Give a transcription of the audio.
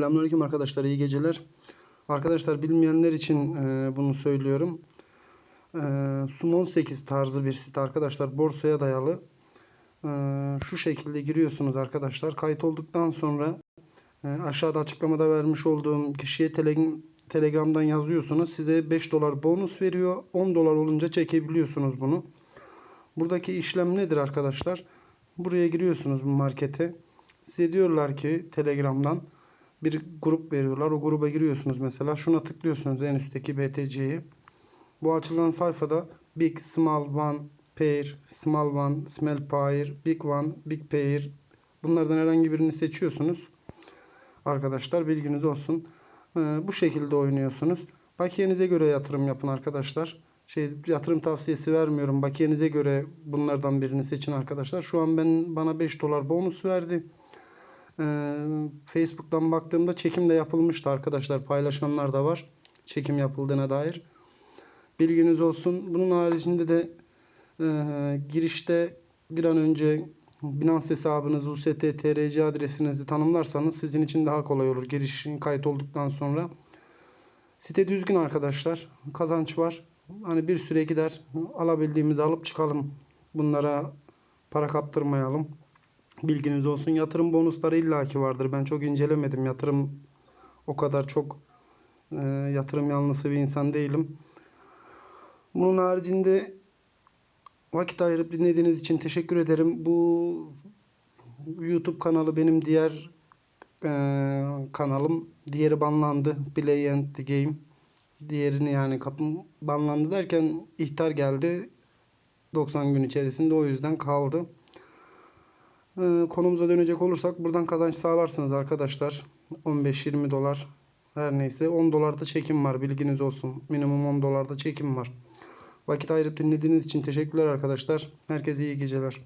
Selamünaleyküm arkadaşlar, iyi geceler. Arkadaşlar bilmeyenler için e, bunu söylüyorum. E, Sum 18 tarzı bir site arkadaşlar, borsaya dayalı. E, şu şekilde giriyorsunuz arkadaşlar. Kayıt olduktan sonra e, aşağıda açıklamada vermiş olduğum kişiye tele- Telegram'dan yazıyorsunuz. Size 5 dolar bonus veriyor. 10 dolar olunca çekebiliyorsunuz bunu. Buradaki işlem nedir arkadaşlar? Buraya giriyorsunuz bu markete. Size diyorlar ki Telegram'dan bir grup veriyorlar. O gruba giriyorsunuz mesela. Şuna tıklıyorsunuz en üstteki BTC'yi. Bu açılan sayfada Big, Small One, Pair, Small One, Small Pair, Big One, Big Pair. Bunlardan herhangi birini seçiyorsunuz. Arkadaşlar bilginiz olsun. Ee, bu şekilde oynuyorsunuz. Bakiyenize göre yatırım yapın arkadaşlar. Şey yatırım tavsiyesi vermiyorum. Bakiyenize göre bunlardan birini seçin arkadaşlar. Şu an ben bana 5 dolar bonus verdi. Ee, Facebook'tan baktığımda çekim de yapılmıştı arkadaşlar. Paylaşanlar da var. Çekim yapıldığına dair. Bilginiz olsun. Bunun haricinde de e, girişte bir an önce Binance hesabınızı, UST, TRC adresinizi tanımlarsanız sizin için daha kolay olur. Girişin kayıt olduktan sonra. Site düzgün arkadaşlar. Kazanç var. Hani bir süre gider. Alabildiğimizi alıp çıkalım. Bunlara para kaptırmayalım. Bilginiz olsun. Yatırım bonusları illaki vardır. Ben çok incelemedim. Yatırım o kadar çok e, yatırım yanlısı bir insan değilim. Bunun haricinde vakit ayırıp dinlediğiniz için teşekkür ederim. Bu YouTube kanalı benim diğer e, kanalım. Diğeri banlandı. Play and the Game. Diğerini yani kapım banlandı derken ihtar geldi. 90 gün içerisinde o yüzden kaldı. Ee, konumuza dönecek olursak buradan kazanç sağlarsınız arkadaşlar. 15-20 dolar her neyse 10 dolarda çekim var bilginiz olsun. Minimum 10 dolarda çekim var. Vakit ayırıp dinlediğiniz için teşekkürler arkadaşlar. Herkese iyi geceler.